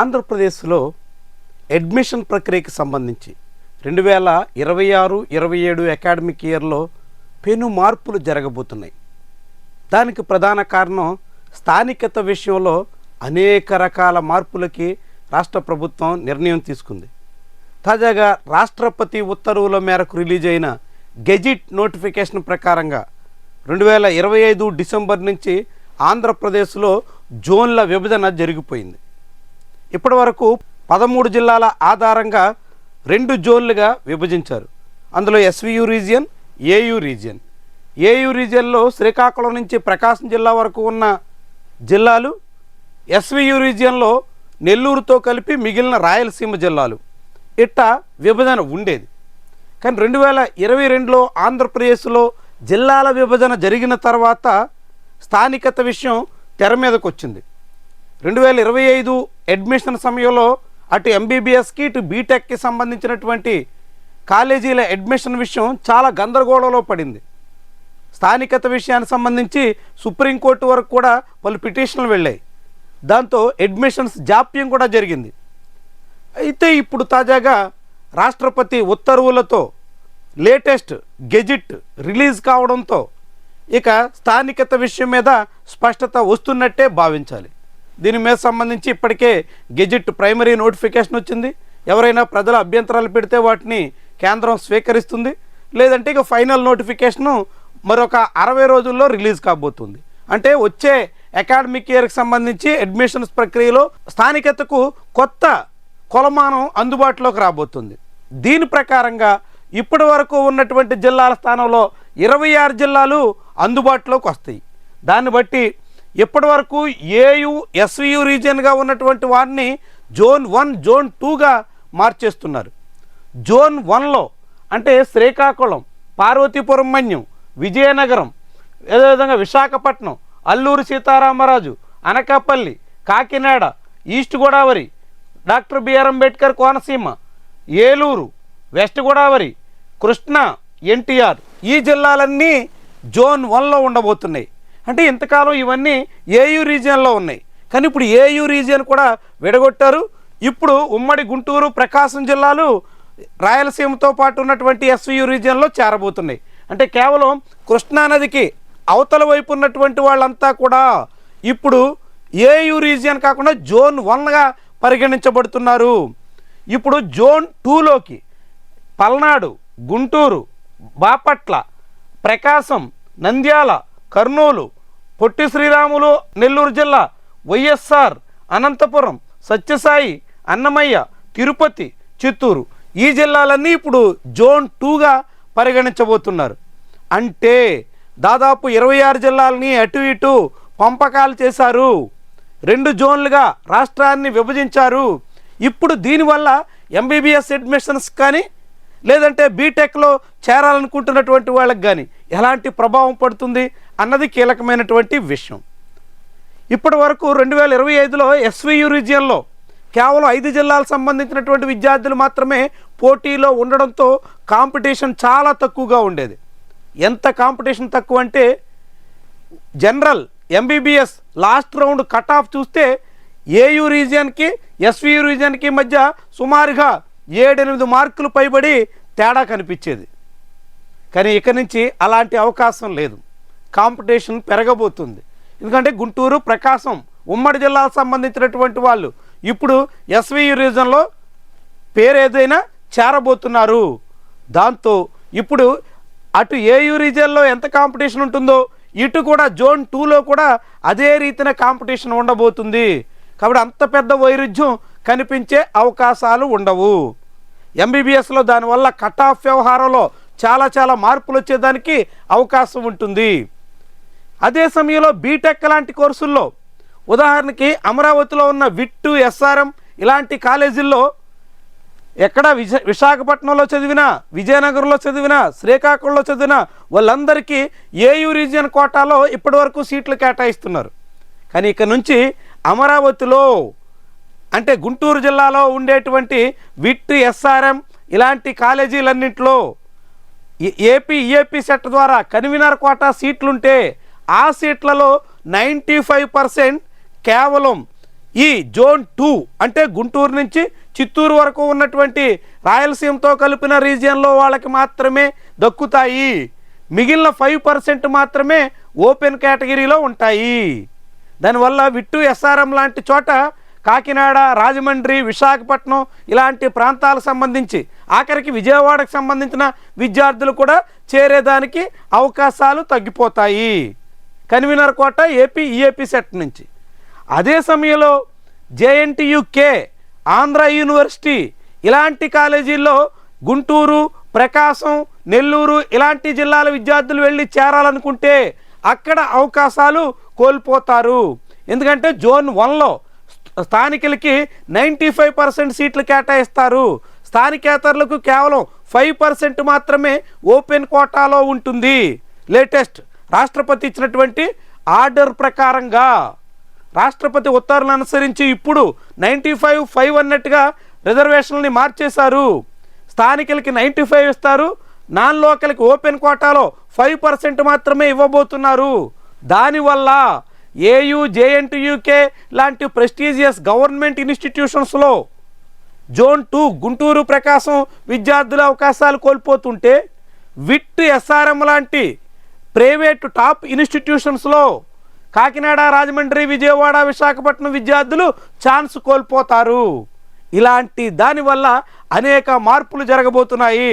ఆంధ్రప్రదేశ్లో అడ్మిషన్ ప్రక్రియకి సంబంధించి రెండు వేల ఇరవై ఆరు ఇరవై ఏడు అకాడమిక్ ఇయర్లో పెను మార్పులు జరగబోతున్నాయి. దానికి ప్రధాన కారణం స్థానికత విషయంలో అనేక రకాల మార్పులకి రాష్ట్ర ప్రభుత్వం నిర్ణయం తీసుకుంది. తాజాగా రాష్ట్రపతి ఉత్తర్వుల మేరకు రిలీజ్ అయిన గెజిట్ నోటిఫికేషన్ ప్రకారంగా రెండు వేల ఇరవై ఐదు డిసెంబర్ నుంచి ఆంధ్రప్రదేశ్లో జోన్ల విభజన జరిగిపోయింది. ఇప్పటి వరకు పదమూడు జిల్లాల ఆధారంగా రెండు జోన్లుగా విభజించారు. అందులో SVU region AU region. AU రీజియన్లో Srikakulam నుంచి ప్రకాశం జిల్లా వరకు ఉన్న జిల్లాలు ఎస్వియు రీజియన్లో నెల్లూరుతో కలిపి మిగిలిన రాయలసీమ జిల్లాలు. ఇట్టా విభజన ఉండేది. కానీ రెండు వేల ఇరవై రెండులో ఆంధ్రప్రదేశ్లో జిల్లాల విభజన జరిగిన తర్వాత స్థానికత విషయం తెర మీదకు వచ్చింది రెండు వేల ఇరవై ఐదు అడ్మిషన్ సమయంలో అటు ఎంబీబీఎస్కి ఇటు బీటెక్కి సంబంధించినటువంటి కాలేజీల అడ్మిషన్ విషయం చాలా గందరగోళంలో పడింది. స్థానికత విషయానికి సంబంధించి సుప్రీంకోర్టు వరకు కూడా పలు పిటిషన్లు వెళ్ళాయి. దాంతో అడ్మిషన్స్ జాప్యం కూడా జరిగింది. అయితే ఇప్పుడు తాజాగా రాష్ట్రపతి ఉత్తర్వులతో లేటెస్ట్ గెజిట్ రిలీజ్ కావడంతో ఇక స్థానికత విషయం మీద స్పష్టత వస్తున్నట్టే భావించాలి. దీని మీద సంబంధించి ఇప్పటికే గెజిట్ ప్రైమరీ నోటిఫికేషన్ వచ్చింది. ఎవరైనా ప్రజల అభ్యంతరాలు పెడితే వాటిని కేంద్రం స్వీకరిస్తుంది. లేదంటే ఇక ఫైనల్ నోటిఫికేషను మరొక అరవై రోజుల్లో రిలీజ్ కాబోతుంది. అంటే వచ్చే అకాడమిక్ ఇయర్కి సంబంధించి అడ్మిషన్స్ ప్రక్రియలో స్థానికతకు కొత్త కొలమానం అందుబాటులోకి రాబోతుంది. దీని ప్రకారంగా ఇప్పటి వరకు ఉన్నటువంటి జిల్లాల స్థానంలో ఇరవై ఆరు జిల్లాలు అందుబాటులోకి వస్తాయి. దాన్ని బట్టి ఇప్పటి వరకు ఏయు ఎస్వియు రీజియన్గా ఉన్నటువంటి వారిని జోన్ వన్ జోన్ టూగా మార్చేస్తున్నారు. జోన్ వన్లో అంటే శ్రీకాకుళం పార్వతీపురం మన్యం విజయనగరం అదేవిధంగా Visakhapatnam Alluri Sitarama Raju Anakapalli Kakinada east Godavari doctor BR Ambedkar Konaseema Eluru west Godavari Krishna NTR ఈ జిల్లాలన్నీ జోన్ వన్లో ఉండబోతున్నాయి. అంటే ఇంతకాలం ఇవన్నీ ఏయు రీజియన్లో ఉన్నాయి. కానీ ఇప్పుడు ఏయు రీజియన్ కూడా విడగొట్టారు. ఇప్పుడు ఉమ్మడి గుంటూరు ప్రకాశం జిల్లాలు రాయలసీమతో పాటు ఉన్నటువంటి ఎస్వియు రీజియన్లో చేరబోతున్నాయి. అంటే కేవలం కృష్ణానదికి అవతల వైపు ఉన్నటువంటి వాళ్ళంతా కూడా ఇప్పుడు ఏయు రీజియన్ కాకుండా జోన్ వన్గా పరిగణించబడుతున్నారు. ఇప్పుడు జోన్ టూలోకి పల్నాడు గుంటూరు బాపట్ల ప్రకాశం నంద్యాల కర్నూలు పొట్టి శ్రీరాములు నెల్లూరు జిల్లా వైఎస్ఆర్ అనంతపురం సత్యసాయి అన్నమయ్య తిరుపతి చిత్తూరు ఈ జిల్లాలన్నీ ఇప్పుడు జోన్ టూగా పరిగణించబోతున్నారు. అంటే దాదాపు ఇరవై ఆరు జిల్లాలని అటు ఇటు పంపకాలు చేశారు. రెండు జోన్లుగా రాష్ట్రాన్ని విభజించారు. ఇప్పుడు దీనివల్ల ఎంబీబీఎస్ అడ్మిషన్స్ కానీ లేదంటే బీటెక్లో చేరాలనుకుంటున్నటువంటి వాళ్ళకి కానీ ఎలాంటి ప్రభావం పడుతుంది? అన్నది కీలకమైనటువంటి విషయం. ఇప్పటి వరకు రెండు వేల ఇరవై ఐదులో ఎస్వియు రీజియన్లో కేవలం ఐదు జిల్లాలకు సంబంధించినటువంటి విద్యార్థులు మాత్రమే పోటీలో ఉండడంతో కాంపిటీషన్ చాలా తక్కువగా ఉండేది. ఎంత కాంపిటీషన్ తక్కువ అంటే general MBBS last round cut off చూస్తే ఏయు రీజియన్కి ఎస్వియు రీజియన్కి మధ్య సుమారుగా ఏడెనిమిది మార్కులు పైబడి తేడా కనిపించేది. కానీ ఇక నుంచి అలాంటి అవకాశం లేదు. కాంపిటీషన్ పెరగబోతుంది. ఎందుకంటే గుంటూరు ప్రకాశం ఉమ్మడి జిల్లాకు సంబంధించినటువంటి వాళ్ళు ఇప్పుడు ఎస్వియు రీజన్లో పేరు ఏదైనా చేరబోతున్నారు. దాంతో ఇప్పుడు అటు ఏయు రీజన్లో ఎంత కాంపిటీషన్ ఉంటుందో ఇటు కూడా జోన్ టూలో కూడా అదే రీతిన కాంపిటీషన్ ఉండబోతుంది. కాబట్టి అంత పెద్ద వైరుధ్యం కనిపించే అవకాశాలు ఉండవు. ఎంబీబీఎస్లో దానివల్ల కట్ ఆఫ్ వ్యవహారంలో చాలా చాలా మార్పులు వచ్చేదానికి అవకాశం ఉంటుంది. అదే సమయంలో బీటెక్ లాంటి కోర్సుల్లో ఉదాహరణకి అమరావతిలో ఉన్న విట్టు ఎస్ఆర్ఎం ఇలాంటి కాలేజీల్లో ఎక్కడ విజ విశాఖపట్నంలో చదివినా విజయనగరంలో చదివినా శ్రీకాకుళంలో చదివినా వాళ్ళందరికీ ఏయు రీజియన్ కోటాలో ఇప్పటివరకు సీట్లు కేటాయిస్తున్నారు. కానీ ఇక్కడ నుంచి అమరావతిలో అంటే గుంటూరు జిల్లాలో ఉండేటువంటి విట్ ఎస్ఆర్ఎం ఇలాంటి కాలేజీలన్నింటిలో ఏ- ఏపీ ఈఏపీ సెట్ ద్వారా కన్వీనర్ కోటా సీట్లుంటే ఆ సీట్లలో నైంటీ ఫైవ్ పర్సెంట్ కేవలం ఈ జోన్ టూ అంటే గుంటూరు నుంచి చిత్తూరు వరకు ఉన్నటువంటి రాయలసీమతో కలిపిన రీజియన్లో వాళ్ళకి మాత్రమే దక్కుతాయి. మిగిలిన ఫైవ్ పర్సెంట్ మాత్రమే ఓపెన్ కేటగిరీలో ఉంటాయి. దానివల్ల విట్టు ఎస్ఆర్ఎం లాంటి చోట కాకినాడ రాజమండ్రి విశాఖపట్నం ఇలాంటి ప్రాంతాలకు సంబంధించి ఆఖరికి విజయవాడకు సంబంధించిన విద్యార్థులు కూడా చేరేదానికి అవకాశాలు తగ్గిపోతాయి. Convener quota AP EAP set నుంచి. అదే సమయంలో జేఎన్టీయుకే ఆంధ్ర యూనివర్సిటీ ఇలాంటి కాలేజీల్లో గుంటూరు ప్రకాశం నెల్లూరు ఇలాంటి జిల్లాల విద్యార్థులు వెళ్ళి చేరాలనుకుంటే అక్కడ అవకాశాలు కోల్పోతారు. ఎందుకంటే జోన్ వన్లో స్థానికులకి నైంటీ ఫైవ్ పర్సెంట్ సీట్లు కేటాయిస్తారు. స్థానికేతరులకు కేవలం ఫైవ్ పర్సెంట్ మాత్రమే ఓపెన్ కోటాలో ఉంటుంది. లేటెస్ట్ రాష్ట్రపతి ఇచ్చినటువంటి ఆర్డర్ ప్రకారంగా రాష్ట్రపతి ఉత్తర్వులను అనుసరించి ఇప్పుడు నైంటీ ఫైవ్ ఫైవ్ అన్నట్టుగా రిజర్వేషన్లని మార్చేశారు. స్థానికులకి నైంటీ ఫైవ్ ఇస్తారు. నాన్ లోకల్కి ఓపెన్ కోటాలో ఫైవ్ పర్సెంట్ మాత్రమే ఇవ్వబోతున్నారు. దానివల్ల ఏయు జేఎన్టీయూకే లాంటి ప్రెస్టీజియస్ గవర్నమెంట్ ఇన్స్టిట్యూషన్స్లో జోన్ టూ గుంటూరు ప్రకాశం విద్యార్థుల అవకాశాలు కోల్పోతుంటే విట్ ఎస్ఆర్ఎం లాంటి ప్రైవేటు టాప్ ఇన్స్టిట్యూషన్స్లో కాకినాడ రాజమండ్రి విజయవాడ విశాఖపట్నం విద్యార్థులు ఛాన్స్ కోల్పోతారు. ఇలాంటి దానివల్ల అనేక మార్పులు జరగబోతున్నాయి.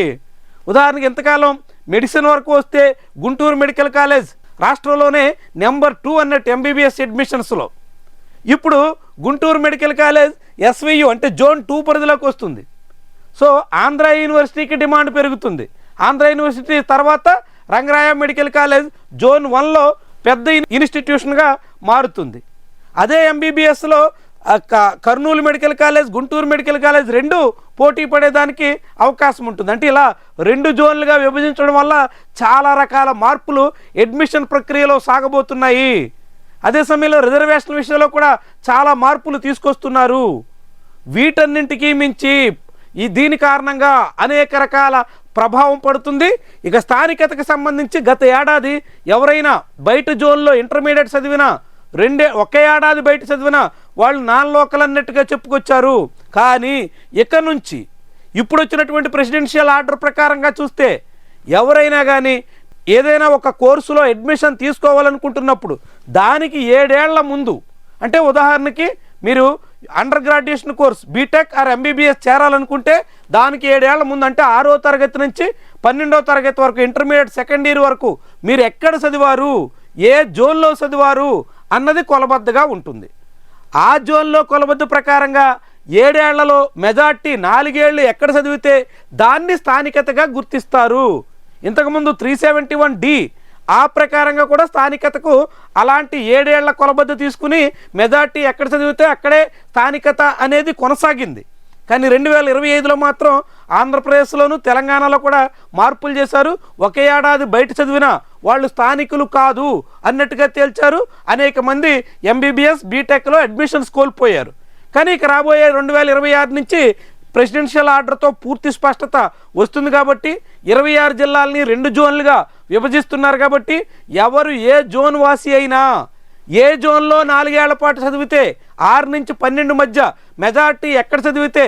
ఉదాహరణకి ఎంతకాలం మెడిసిన్ వరకు వస్తే గుంటూరు మెడికల్ కాలేజ్ రాష్ట్రంలోనే నెంబర్ టూ అన్నట్టు ఎంబీబీఎస్ అడ్మిషన్స్లో. ఇప్పుడు గుంటూరు మెడికల్ కాలేజ్ ఎస్వియు అంటే జోన్ టూ పరిధిలోకి వస్తుంది. సో ఆంధ్ర యూనివర్సిటీకి డిమాండ్ పెరుగుతుంది. ఆంధ్ర యూనివర్సిటీ తర్వాత రంగరాయ మెడికల్ కాలేజ్ జోన్ వన్లో పెద్ద ఇన్- ఇన్స్టిట్యూషన్గా మారుతుంది. అదే ఎంబీబీఎస్లో Kurnool medical college Guntur medical college రెండు పోటీ పడేదానికి అవకాశం ఉంటుంది. అంటే ఇలా రెండు జోన్లుగా విభజించడం వల్ల చాలా రకాల మార్పులు అడ్మిషన్ ప్రక్రియలో సాగబోతున్నాయి. అదే సమయంలో రిజర్వేషన్ విషయంలో కూడా చాలా మార్పులు తీసుకొస్తున్నారు. వీటన్నింటికీ మించి ఈ దీని కారణంగా అనేక రకాల ప్రభావం పడుతుంది. ఇక స్థానికతకు సంబంధించి గత ఏడాది ఎవరైనా బయట జోన్లో ఇంటర్మీడియట్ చదివినా రెండే ఒకే ఏడాది బయట చదివినా వాళ్ళు నాన్ లోకల్ అన్నట్టుగా చెప్పుకొచ్చారు. కానీ ఇక నుంచి ఇప్పుడు వచ్చినటువంటి ప్రెసిడెన్షియల్ ఆర్డర్ ప్రకారంగా చూస్తే ఎవరైనా కానీ ఏదైనా ఒక కోర్సులో అడ్మిషన్ తీసుకోవాలనుకుంటున్నప్పుడు దానికి ఏడేళ్ళ ముందు అంటే ఉదాహరణకి మీరు under graduation course BTech or MBBS చేరాలనుకుంటే దానికి ఏడేళ్ళ ముందు అంటే ఆరో తరగతి నుంచి పన్నెండో తరగతి వరకు ఇంటర్మీడియట్ సెకండ్ ఇయర్ వరకు మీరు ఎక్కడ చదివారు ఏ జోన్లో చదివారు అన్నది కొలబద్దగా ఉంటుంది. ఆ జోన్లో కొలబద్దు ప్రకారంగా ఏడేళ్ళలో మెజార్టీ నాలుగేళ్ళు ఎక్కడ చదివితే దాన్ని స్థానికతగా గుర్తిస్తారు. ఇంతకుముందు త్రీ సెవెంటీ వన్ డి ఆ ప్రకారంగా కూడా స్థానికతకు అలాంటి ఏడేళ్ళ కొలబద్ద తీసుకుని మెజార్టీ ఎక్కడ చదివితే అక్కడే స్థానికత అనేది కొనసాగింది. కానీ రెండు వేల ఇరవై ఐదులో మాత్రం ఆంధ్రప్రదేశ్లోను తెలంగాణలో కూడా మార్పులు చేశారు. ఒకే ఏడాది బయట చదివిన వాళ్ళు స్థానికులు కాదు అన్నట్టుగా తేల్చారు. అనేక మంది ఎంబీబీఎస్ బీటెక్లో అడ్మిషన్స్ కోల్పోయారు. కానీ ఇక రాబోయే రెండు వేల ఇరవై ఆరు నుంచి ప్రెసిడెన్షియల్ ఆర్డర్తో పూర్తి స్పష్టత వస్తుంది కాబట్టి ఇరవై ఆరు జిల్లాలని రెండు జోన్లుగా విభజిస్తున్నారు కాబట్టి ఎవరు ఏ జోన్ వాసి అయినా ఏ జోన్లో నాలుగేళ్ళ పాటు చదివితే ఆరు నుంచి పన్నెండు మధ్య మెజార్టీ ఎక్కడ చదివితే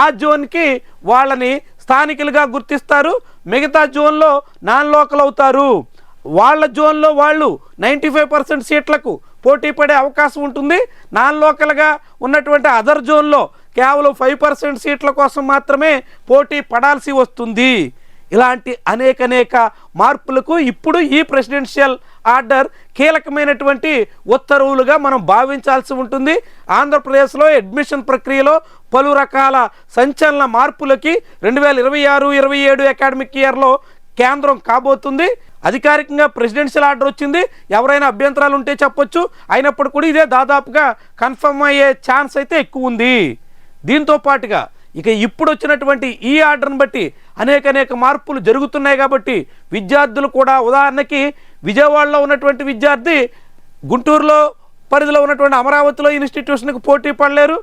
ఆ జోన్కి వాళ్ళని స్థానికులుగా గుర్తిస్తారు. మిగతా జోన్లో నాన్ లోకల్ అవుతారు. వాళ్ళ జోన్లో వాళ్ళు నైంటీ ఫైవ్ పర్సెంట్ సీట్లకు పోటీ పడే అవకాశం ఉంటుంది. నాన్ లోకల్గా ఉన్నటువంటి అదర్ జోన్లో కేవలం ఫైవ్ పర్సెంట్ సీట్ల కోసం మాత్రమే పోటీ పడాల్సి వస్తుంది. ఇలాంటి అనేక అనేక మార్పులకు ఇప్పుడు ఈ ప్రెసిడెన్షియల్ ఆర్డర్ కీలకమైనటువంటి ఉత్తర్వులుగా మనం భావించాల్సి ఉంటుంది. ఆంధ్రప్రదేశ్లో అడ్మిషన్ ప్రక్రియలో పలు రకాల సంచలన మార్పులకి రెండు వేల ఇరవై ఆరు ఇరవై ఏడు అకాడమిక్ ఇయర్లో కేంద్రం కాబోతుంది. అధికారికంగా ప్రెసిడెన్షియల్ ఆర్డర్ వచ్చింది. ఎవరైనా అభ్యంతరాలు ఉంటే చెప్పొచ్చు. అయినప్పుడు కూడా ఇదే దాదాపుగా కన్ఫర్మ్ అయ్యే ఛాన్స్ అయితే ఎక్కువ ఉంది. దీంతో పాటుగా ఇక ఇప్పుడు వచ్చినటువంటి ఈ ఆర్డర్ని బట్టి అనేక అనేక మార్పులు జరుగుతున్నాయి కాబట్టి విద్యార్థులు కూడా ఉదాహరణకి విజయవాడలో ఉన్నటువంటి విద్యార్థి గుంటూరులో పరిధిలో ఉన్నటువంటి అమరావతిలో ఇన్స్టిట్యూషన్కి పోటీ పడలేరు.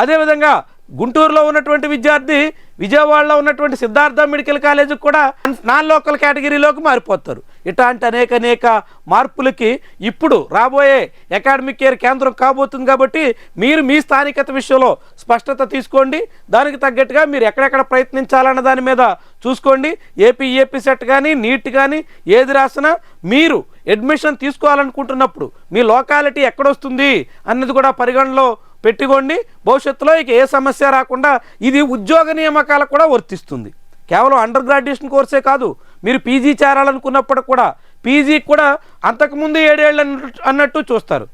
అదేవిధంగా గుంటూరులో ఉన్నటువంటి విద్యార్థి విజయవాడలో ఉన్నటువంటి సిద్ధార్థ మెడికల్ కాలేజీకి కూడా నాన్ లోకల్ కేటగిరీలోకి మారిపోతారు. ఇట్లాంటి అనేక అనేక మార్పులకి ఇప్పుడు రాబోయే అకాడమిక్ ఇయర్ కేంద్రం కాబోతుంది కాబట్టి మీరు మీ స్థానికత విషయంలో స్పష్టత తీసుకోండి. దానికి తగ్గట్టుగా మీరు ఎక్కడెక్కడ ప్రయత్నించాలన్న దాని మీద చూసుకోండి. ఏపీ ఏపీ సెట్ కానీ నీట్ కానీ ఏది రాసినా మీరు అడ్మిషన్ తీసుకోవాలనుకుంటున్నప్పుడు మీ లోకాలిటీ ఎక్కడొస్తుంది అన్నది కూడా పరిగణలో పెట్టుకోండి. భవిష్యత్తులో ఇక ఏ సమస్య రాకుండా ఇది ఉద్యోగ నియామకాలకు కూడా వర్తిస్తుంది. కేవలం అండర్ గ్రాడ్యుయేషన్ కోర్సే కాదు మీరు పీజీ చేరాలనుకున్నప్పుడు కూడా పీజీ కూడా అంతకుముందు ఏడేళ్ళు అన్నట్టు- అన్నట్టు చూస్తారు.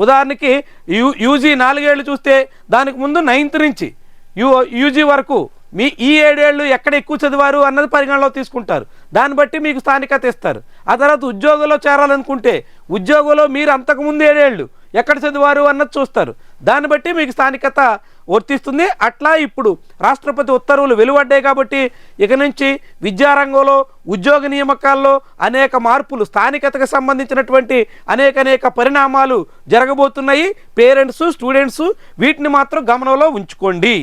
ఉదాహరణకి యూ యూజీ నాలుగేళ్ళు చూస్తే దానికి ముందు నైన్త్ నుంచి యూ యూజీ వరకు మీ ఈ ఏడేళ్ళు ఎక్కడ ఎక్కువ చదివారు అన్నది పరిగణలో తీసుకుంటారు. దాన్ని బట్టి మీకు స్థానికత ఇస్తారు. ఆ తర్వాత ఉద్యోగంలో చేరాలనుకుంటే ఉద్యోగంలో మీరు అంతకుముందు ఏడేళ్ళు ఎక్కడ చదివారు అన్నది చూస్తారు. దాన్ని బట్టి మీకు స్థానికత వర్తిస్తుంది. అట్లా ఇప్పుడు రాష్ట్రపతి ఉత్తర్వులు వెలువడ్డాయి కాబట్టి ఇక నుంచి విద్యారంగంలో ఉద్యోగ నియామకాల్లో అనేక మార్పులు స్థానికతకు సంబంధించినటువంటి అనేక అనేక పరిణామాలు జరగబోతున్నాయి. పేరెంట్స్ స్టూడెంట్స్ వీటిని మాత్రం గమనంలో ఉంచుకోండి.